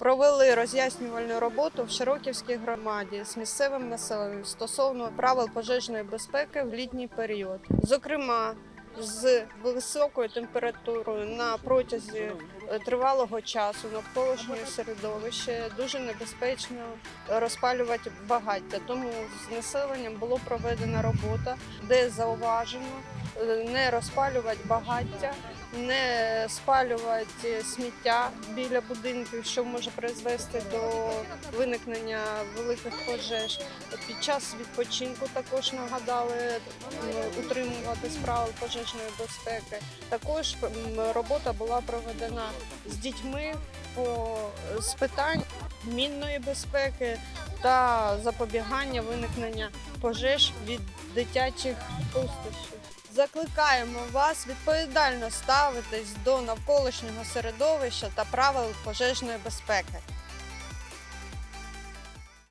провели роз'яснювальну роботу в Широківській громаді з місцевим населенням стосовно правил пожежної безпеки в літній період. Зокрема, з високою температурою на протязі е, тривалого часу навколишнє середовище дуже небезпечно розпалювати багаття. Тому з населенням було проведена робота, де зауважено е, не розпалювати багаття, не спалювати сміття біля будинків, що може призвести до виникнення великих пожеж. Під час відпочинку також нагадали м, утримуватись правил пожежної безпеки. Також робота була проведена з дітьми по з питань мінної безпеки та запобігання виникнення пожеж від дитячих пустощів. Закликаємо вас відповідально ставитись до навколишнього середовища та правил пожежної безпеки.